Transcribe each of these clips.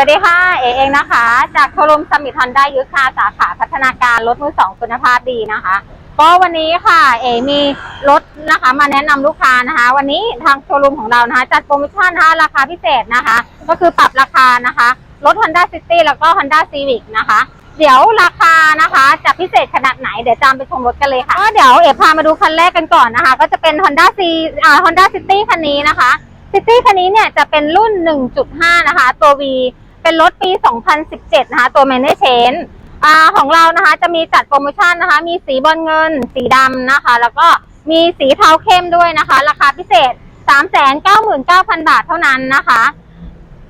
สวัสดีค่ะ เอเองนะคะ จากโชรมสมิธฮอนด้ายุทธคาสาขาพัฒนาการรถมือสองคุณภาพดีนะคะ ก็วันนี้ค่ะ เอมีรถนะคะ มาแนะนำลูกค้านะคะ วันนี้ทางโชรมของเรานะคะ จัดโปรโมชั่นนะคะราคาพิเศษนะคะ ก็คือปรับราคานะคะ รถ Honda City แล้วก็ Honda Civic นะคะ เดี๋ยวราคานะคะจะพิเศษขนาดไหนเดี๋ยวจามไปชมรถกันเลยค่ะก็เดี๋ยวเอ๋พามาดูคันแรกกันก่อนนะคะ ก็จะเป็น Honda C อ่า Honda City คันนี้นะคะ City คันนี้เนี่ยจะเป็นรุ่น 1.5 นะคะ ตัว V เป็นรถปี 2017 นะคะ ตัว m a n a g e อ่าของเรานะคะจะมีจัดโปรโมชั่นนะคะ มีสีบอลเงิน สีดำนะคะ แล้วก็มีสีเทาเข้มด้วยนะคะ ราคาพิเศษ 399,000 บาทเท่านั้นนะคะ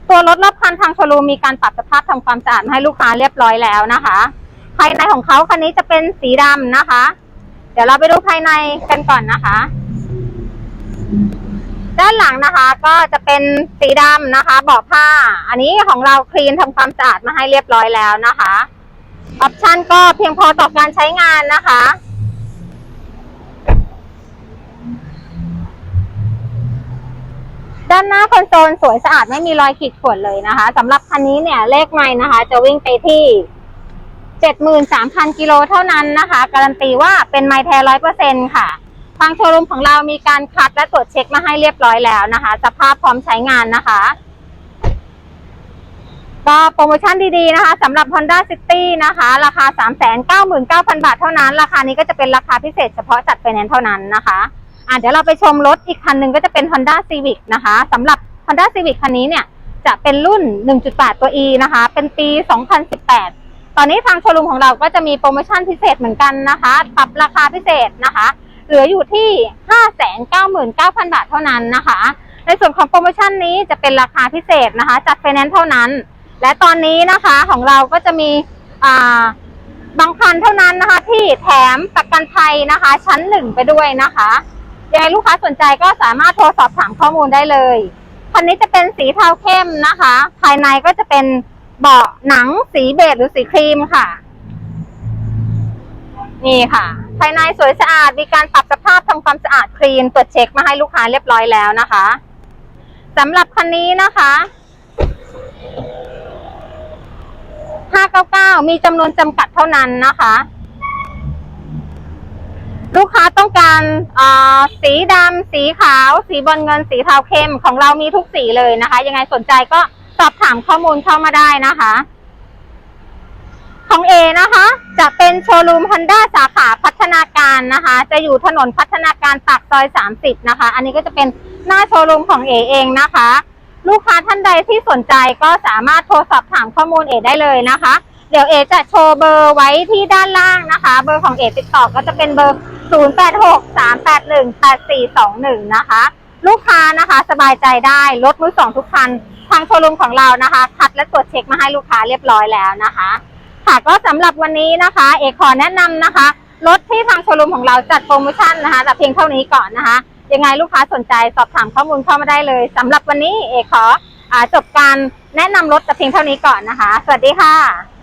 ตัวรถรอบคันทางโชว์รูมีการปรับสภาพทำความสะอาดให้ลูกค้าเรียบร้อยแล้วนะคะ ภายในของเขาคันนี้จะเป็นสีดำนะคะ เดี๋ยวเราไปดูภายในกันก่อนนะคะ ด้านหลังนะคะก็จะเป็นสีดำนะคะเบาะผ้า อันนี้ของเราคลีนทำความสะอาดมาให้เรียบร้อยแล้วนะคะออปชันก็เพียงพอต่อการใช้งานนะคะ ด้านหน้าคอนโซลสวยสะอาดไม่มีรอยขีดข่วนเลยนะคะสำหรับคันนี้เนี่ยเลขไม้นะคะ จะวิ่งไปที่ 73,000 กิโลเท่านั้นนะคะ การันตีว่าเป็นไม้แท้ร้อยเปอร์เซ็นค่ะ ทางโชว์รูมของเรามีการคัดและตรวจเช็คมาให้เรียบร้อยแล้วนะคะ สภาพพร้อมใช้งานนะคะ ก็โปรโมชั่นดีๆนะคะสำหรับ Honda City นะคะ ราคา 399,000 บาทเท่านั้น ราคานี้ก็จะเป็นราคาพิเศษเฉพาะจัดไฟแนนซ์เท่านั้นนะคะอะเดี๋ยวเราไปชมรถอีกคันหนึ่งก็จะเป็น Honda Civic นะคะสำหรับ Honda Civic คันนี้เนี่ยจะเป็นรุ่น 1.8 ตัว E นะคะ เป็นปี 2018 ตอนนี้ทางโชว์รูมของเราก็จะมีโปรโมชั่นพิเศษเหมือนกันนะคะ ปรับราคาพิเศษนะคะ เหลืออยู่ที่ 599,000 บาทเท่านั้นนะคะ ในส่วนของโปรโมชั่นนี้จะเป็นราคาพิเศษนะคะ จัดไฟแนนซ์เท่านั้น และตอนนี้นะคะของเราก็จะมีบางคันเท่านั้นนะคะ ที่แถมประกันภัยนะคะ ชั้นหนึ่งไปด้วยนะคะยังไงลูกค้าสนใจก็สามารถโทรสอบถามข้อมูลได้เลยคันนี้จะเป็นสีเทาเข้มนะคะ ภายในก็จะเป็นเบาะหนังสีเบจหรือสีครีมค่ะ นี่ค่ะ ภายในสวยสะอาด มีการปรับสภาพทำความสะอาดคลีนตรวจเช็คมาให้ลูกค้าเรียบร้อยแล้วนะคะสำหรับคันนี้นะคะ599 มีจำนวนจำกัดเท่านั้นนะคะ ลูกค้าต้องการาสีดำสีขาว สีบอลเงินสีเทาเข้มของเรามีทุกสีเลยนะคะ ยังไงสนใจก็สอบถามข้อมูลเข้ามาได้นะคะ ของเอนะคะ จะเป็นโชว์รูม Honda สาขาพัฒนาการนะคะ จะอยู่ถนนพัฒนาการปากซอย 30 นะคะ อันนี้ก็จะเป็นหน้าโชว์รูมของเอเองนะคะ ลูกค้าท่านใดที่สนใจก็สามารถโทรสอบถามข้อมูลเอได้เลยนะคะ เดี๋ยวเอจะโชว์เบอร์ไว้ที่ด้านล่างนะคะ เบอร์ของเอติดต่อก็จะเป็นเบอร์ 0863818421 นะคะ ลูกค้านะคะสบายใจได้รถมือสองทุกคันทางโชว์รูมของเรานะคะ คัดและตรวจเช็คมาให้ลูกค้าเรียบร้อยแล้วนะคะ ค่ะ ก็สำหรับวันนี้นะคะ เอกขอแนะนำนะคะรถที่ทางโชว์รูมของเราจัดโปรโมชั่นนะคะแต่เพียงเท่านี้ก่อนนะคะ ยังไงลูกค้าสนใจสอบถามข้อมูลเข้ามาได้เลยสำหรับวันนี้เอกขออจบการแนะนำรถแต่เพียงเท่านี้ก่อนนะคะ สวัสดีค่ะ